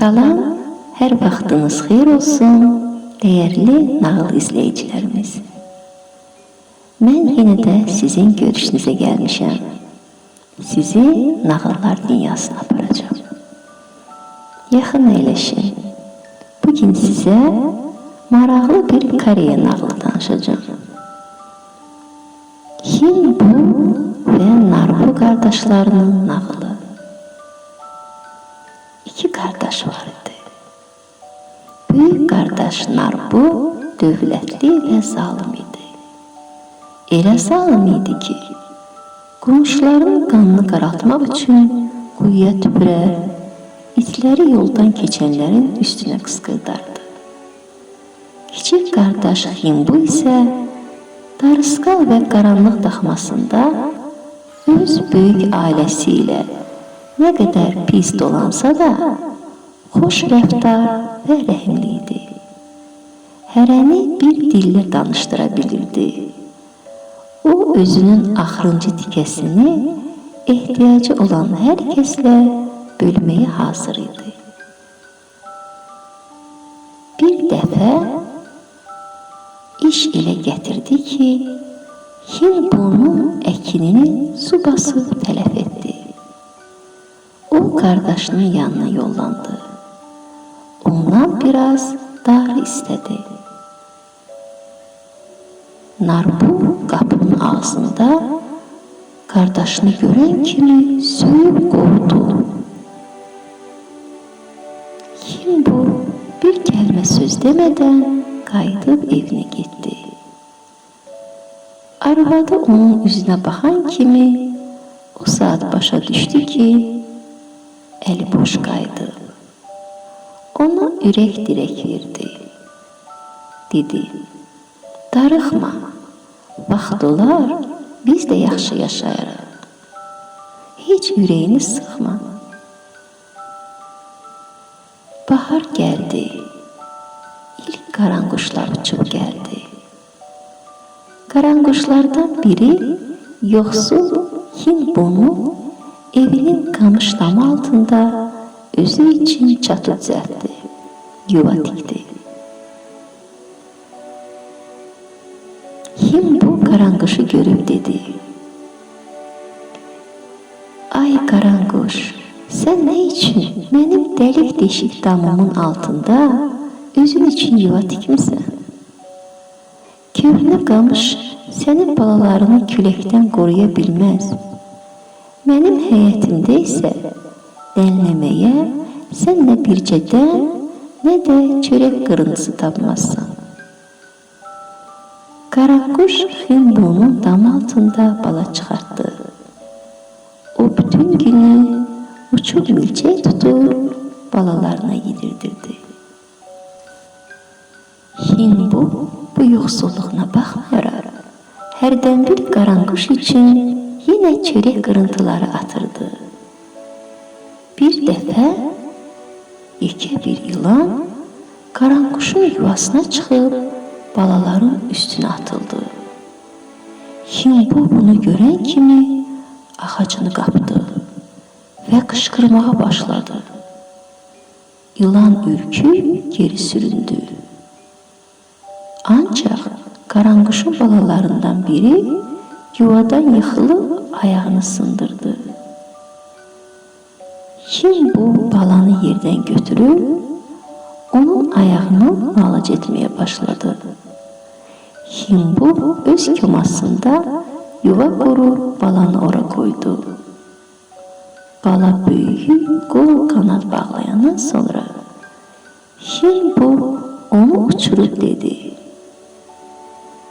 Salam, hər vaxtınız xeyir olsun, dəyərli nağıl izləyicilərimiz. Mən yenə də sizin görüşünüzə gəlmişəm. Sizi nağıllar dünyasına aparacağım. Yaxın əyləşin. Bugün sizə maraqlı bir Koreya nağılı danışacağım. Hinbu və Narbu qardaşlarının nağılı. Qardaş var idi. Böyük qardaş Narbu dövlətli və zalım idi. Elə zalım idi ki, qonşuların qanını qaraltmaq üçün quyuya tüpürər, itləri yoldan keçənlərin üstünə qısqırdardı. Kiçik qardaş Hinbu isə darısqal və qaranlıq daxmasında öz böyük ailəsi ilə nə qədər pis dolansa da, xoş rəftar və rəhimli idi. Hərəni bir dillə danışdıra bilirdi. O özünün axırıncı tikəsini ehtiyacı olan hər kəslə hazır idi. Bir dəfə iş elə gətirdi ki, Hinbunun əkinini su basıb tələf etdi. O qardaşının yanına yollandı. Ondan biraz dar istədi. Narbu qapının ağzında qardaşını görən kimi söyüb qovdu. Hinbu bir kəlmə söz demədən qayıdıb evinə getdi. Arvadı onun üzünə baxan kimi o saat başa düşdü ki, əli boş qayıdıb. Ona ürək dirək verdi. Dedi, darıxma, vaxt olar, biz də yaxşı yaşayarıq. Heç ürəyini sıxma. Bahar gəldi. İlk qaranquşlar uçub gəldi. Qaranquşlardan biri yoxsul Hinbonu qamış damı altında özü için çatı düzəltdi. Yuva tikdi. Hinbu qaranquşu görüb dedi. Ay qaranquş, sən nə üçün mənim dəlik deşik damımın altında özün üçün yuva tikmisən? Köhnə qamış sənin balalarını küləkdən qoruya bilməz. Mənim həyətimdə isə dənləməyə sən nə bircə dən, nə də çörək qırıntısı tapmazsan. Qaraquş Hinbunun dam altında bala çıxartdı. O bütün günü uçub milçək tutur, balalarına yedirdirdi. Hinbu bu yoxsulluğuna baxmayaraq, hərdən bir qaranquş üçün yenə çörək qırıntıları atırdı. Bir dəfə yekə bir ilan qaranquşun yuvasına çıxıb balaların üstünə atıldı. Hinbu bunu görən kimi ağacını qapdı və qışqırmağa başladı. İlan ürküb geri süründü. Ancaq qaranquşun balalarından biri yuvadan yıxılıb ayağını sındırdı. Kim bu balanı yerdən götürüb onun ayağını mualac etməyə başladı. Hinbu öz komasında yuva qurub balanı ora koydu. Bala böyüyüb qol qanat bağlayandan sonra Hinbu onu uçurub dedi.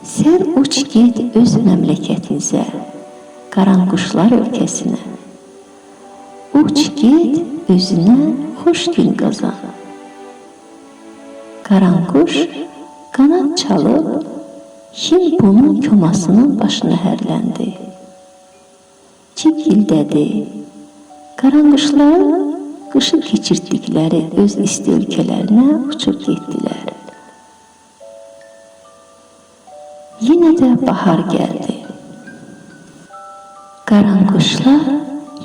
Sən uç get öz məmləkətinizə, qaranquşlar ölkəsinə. Uç get özünə xoş gün qazan. Qaranquş qanat çalıb Hinbunun komasının başına hərləndi. Cikildədi. Qaranquşların qışı keçirdikləri öz isti ölkələrinə uçub getdilər. Yenə də bahar gəldi. Qaranquşlar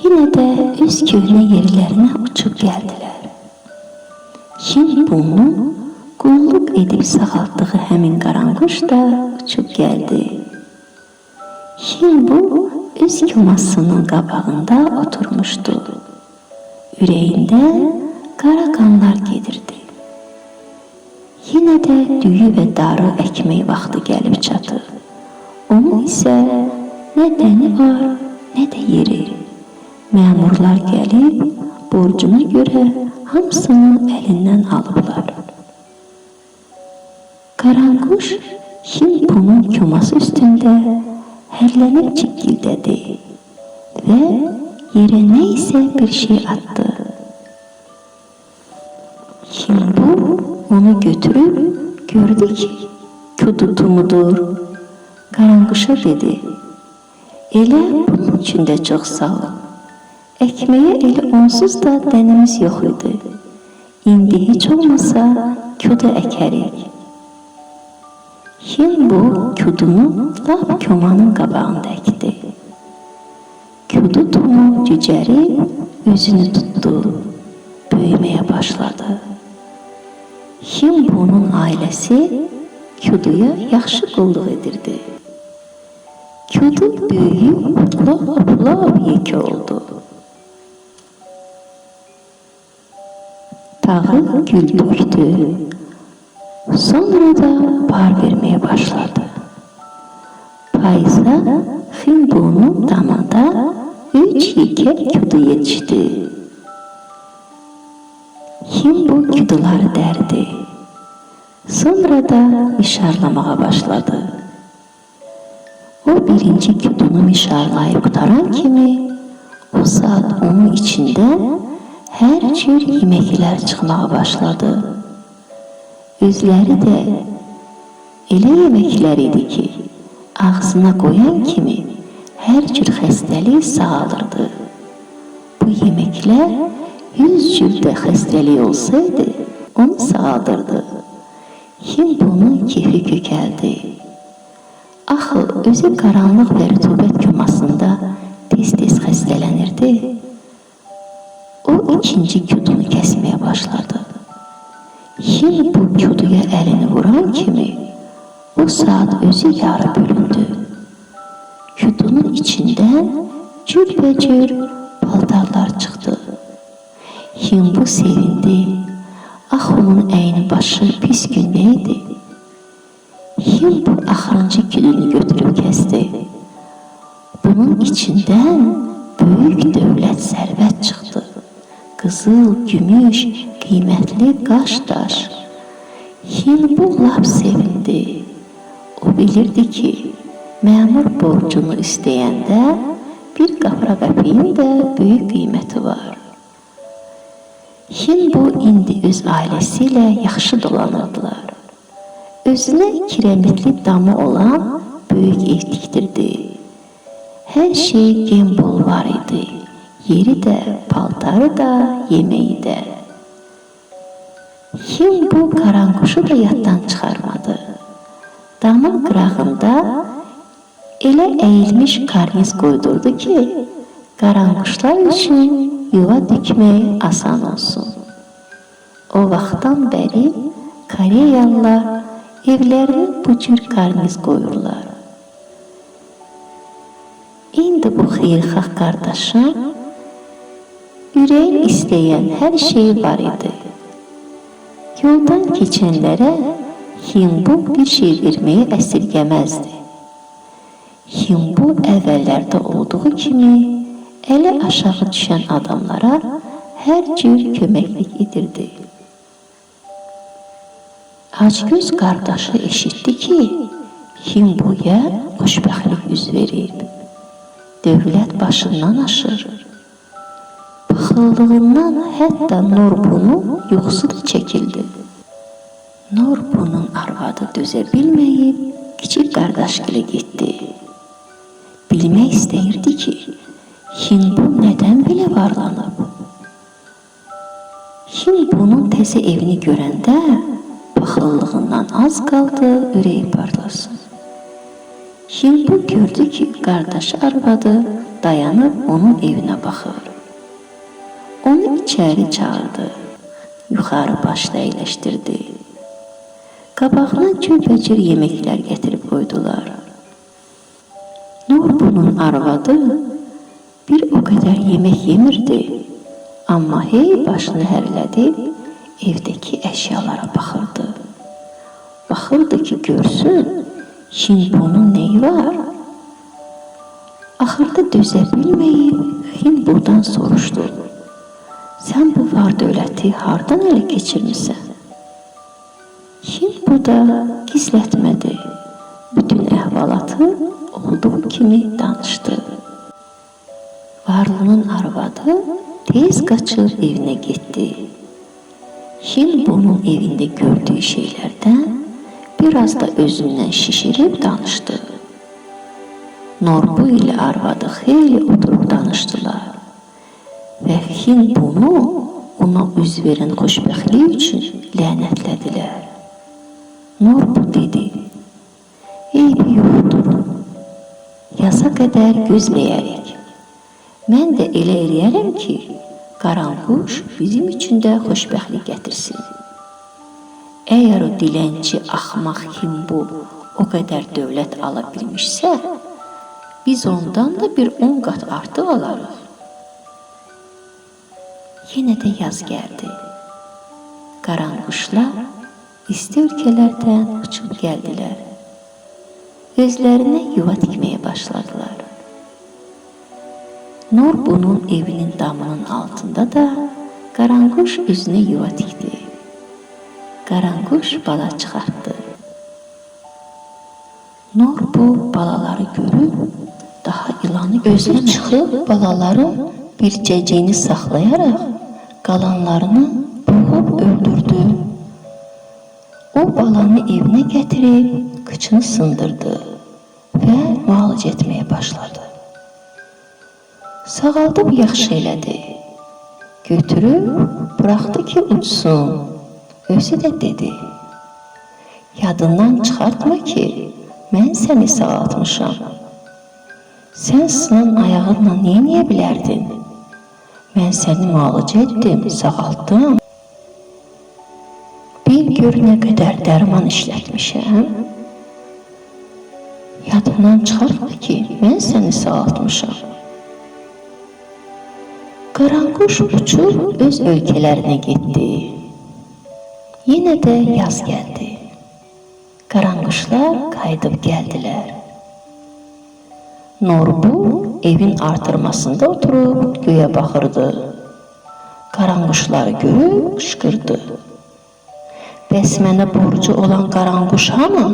yenə də öz köhnə yerlərinə uçub gəldilər. Hinbunu qulluq edib sağaltdığı həmin qaranquş da uçub gəldi. Hinbu öz yumasının qabağında oturmuşdu. Ürəyində qara qanlar gedirdi. Yenə də düyü və darı əkmək vaxtı gəlib çatır. Onun isə nə dəni var, nə də yeri. Məmurlar gəlib borcuna görə hamısını əlindən alıblar. Qaranquş Hinpunun koması üstündə hərlənib cikildədi və yerə nə isə bir şey atdı. Hinbu onu götürüb gördü ki, kudutumudur. Qaranquşa dedi, elə bunun üçün də çox sağ ol. Ekmeğe eli onsuz da dənimiz yox idi. İndi heç olmasa kudu əkərik. Hin bu kudunu lap komanın qabağında əkdi. Kudu tumu cücərib özünü tutdu, böyüməyə başladı. Hin bunun ailəsi kuduya yaxşı qulluq edirdi. Kudu böyüyüb lap lap yekə oldu. Tağı gül döktü. Sonra da par vermeye başladı. Payıza Hindu'nun damında üç yeke kudu yetişti. Hindu kuduları derdi. Sonra da mişarlamaya başladı. O birinci kudunu mişarlayıp qutaran kimi o saat onun içinden her cür yemekler çıkmaya başladı. Özləri də elə yeməklər idi ki, ağzına qoyan kimi hər cür xəstəlik sağalırdı. Bu yeməklər yüz cürdə xəstəlik olsaydı, onu sağaldırdı. Kim bunun kefi kökəldi. Axı özü qaranlıq və rütubət komasında tez-tez xəstələnirdi. O ikinci kudunu kesmeye başladı. Yine bu kuduya elini vuran kimi o saat özü yarı bölündü. Kudunun içinden cürbecür paltarlar çıktı. Hindu sevindi. Ah onun əyni başı pis gündəydi. Hindu axırıncı külünü götürüb kəsdi. Bunun içinden büyük dövlət sərvət çıxdı. Qızıl, gümüş, qiymətli qaş daş. Hindu lap sevindi. O bilirdi ki, məmur borcunu istəyəndə bir qapra qəpiyin də böyük qiyməti var. Hindu indi öz ailəsi ilə yaxşı dolanırdılar. Özünə kiremitli damı olan böyük ev tikdirdi. Hər şey gembol var idi. Yeri də, paltarı da, yemeği də. Kim bu qarankuşu da yaddan çıxarmadı. Damın qırağında elə əyilmiş karniz qoydurdu ki, qarankuşlar üçün yuva dikmək asan olsun. O vaxtdan bəri Koreyalılar evlərinə bu cür karniz qoyurlar. İndi bu xeyirxah qardaşım ürəyin istəyən hər şey var idi. Yoldan keçənlərə Hindu bir şey verməyi əsirgəməzdi. Hindu əvvəllərdə olduğu kimi ələ aşağı düşən adamlara hər cür köməklik edirdi. Acgöz qardaşı eşitdi ki, Hinduya xoşbəxtlik üz verib. Dövlət başından aşır. Baxıldığından hətta Norbunu yuxusu da çəkildi. Norbunun arvadı dözə bilməyib kiçik qardaşgilə getdi. Bilmək istəyirdi ki, Hindu nədən belə varlanıb? Hindunun təzə evini görəndə baxıllığından az qaldı ürəyi parlasın. Hindu gördü ki, qardaşı arvadı dayanıb onun evinə baxır. Onu içəri çağırdı. yuxarı başda əyləşdirdi. Qabağına cürbəcür yeməklər gətirib qoydular. Nur bunun arvadı bir o qədər yemək yemirdi. Amma hey başını hərlədib evdəki əşyalara baxırdı. Baxırdı ki, görsün, şimdi bunun neyi var? Axırda dözə bilməyib Hindudan soruşdu. Sən bu var dövləti hardan ələ keçirmisən? Hindu da gizlətmədi. Bütün əhvalatı olduğu kimi danışdı. Varlının arvadı tez qaçıb evinə getdi. Hindu'nun evində gördüyü şeylərdən biraz da özündən şişirib danışdı. Norbu ile arvadı xeyli oturup danıştılar. Ve Hindu'nu ona üz veren xoşbəxtlik üçün lənətlədilər. Norbu dedi, eybi yoxdur, yaza qədər gözləyərik. Mən də elə eləyərəm ki, qaranquş bizim üçün də xoşbəxtlik gətirsin. Əgər o dilənçi axmaq Hindu o qədər dövlət ala bilmişsə, biz ondan da bir on qat artıq alarıq. Yenə də yaz gəldi. Qaranquşlar isti ölkələrdən uçub gəldilər. Özlərinə yuva tikməyə başladılar. Nur bunun evinin damının altında da qaranquş üzünə yuva tikdi. Qaranquş bala çıxartdı. Nur bu balaları görüb daha ilanı gözünə çıxıb balaların bircəciyini saxlayaraq qalanlarını boğub öldürdü. O balanı evinə gətirib qıçını sındırdı və müalicə etməyə başladı. Sağaldıb yaxşı elədi. Götürüb buraxdı ki uçsun. Özü də dedi: Yadından çıxartma ki, mən səni sağaltmışam. Sən sınan ayağınla niyə niyə bilərdin? Mən səni müalicə etdim, sağaltdım. Bir gör nə qədər dərman işlətmişəm. Yadından çıxartma ki, mən səni sağaltmışam. Qaranquş uçub öz ölkələrinə getdi. Yenə də yaz gəldi. Qaranquşlar qayıdıb gəldilər. Norbu evin artırmasında oturub göyə baxırdı. Qaranquşları görüb qışqırdı. Bəs mənə borcu olan qaranquş hanı?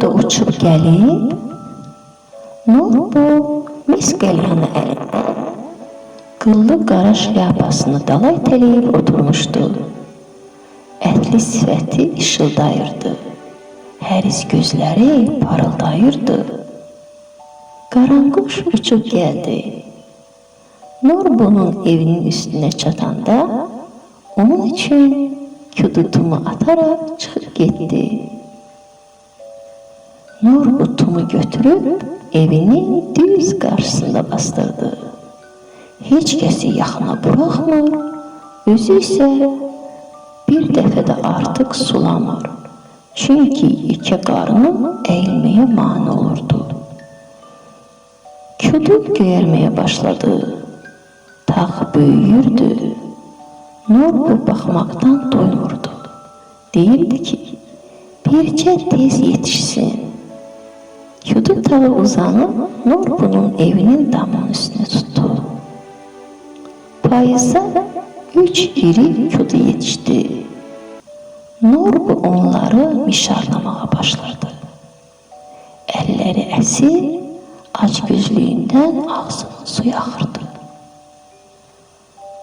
Da uçub gəlib, Norbu mis qəlyanı əlində, qıllı qara şlyapasını dala itələyib oturmuşdu. Ətli sifəti işıldayırdı. Həris gözləri parıldayırdı. Qaranquş uçub gəldi. Norbu'nun evinin üstünə çatanda onun üçün kudutumu ataraq çıxıb getdi. Nur utumu götürüb evinin düz qarşısında bastırdı. Heç kəsi yaxına buraxmır, özü isə bir dəfə də artıq sulamır. Çünki yekə qarnı əyilməyə mane olurdu. Küdük göyərməyə başladı. Tağ böyüyürdü. Nur bu baxmaqdan doymurdu. Deyirdi ki, bircə tez yetişsin. Yudu tağı uzanıp Norbu'nun evinin damının üstüne tuttu. Payıza üç iri kudu yetişti. Norbu onları mişarlamaya başladı. Elleri esir, aç gözlüğünden ağzının suyu akırdı.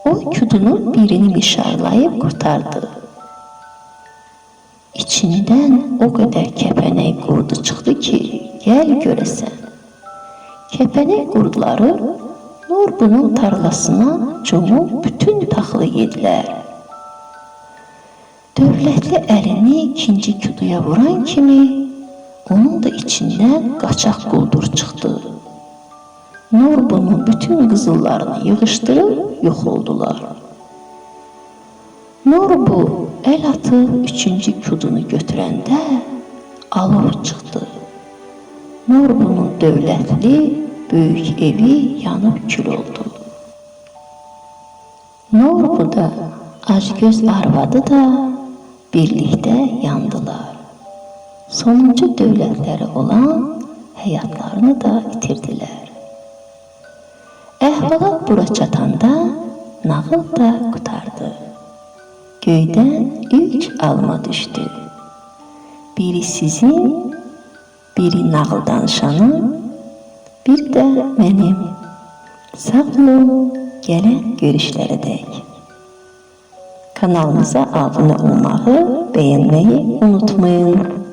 O kudunun birini mişarlayıp kurtardı. İçinden o kadar kepenek kurdu çıktı ki gel göresen. Kepenek kurtları Nur bunun tarlasına cumub bütün taxılı yedilər. Dövlətli əlini ikinci kuduya vuran kimi onun da içindən qaçaq quldur çıxdı. Nur bunun bütün qızıllarını yığışdırıb yox oldular. Nur bu əl atıb üçüncü kudunu götürəndə alov çıxdı. Nur bunun dövlətli böyük evi yanıb kül oldu. Nur bu da acgöz arvadı da birlikdə yandılar. Sonuncu dövlətləri olan həyatlarını da itirdilər. Əhvalat bura çatanda nağıl da qutardı. Göydən üç alma düşdü. Biri sizin, biri nağıl danışanın, bir də mənim. Sağ olun, gələn görüşlərədək. Kanalımıza abunə olmağı, bəyənməyi unutmayın.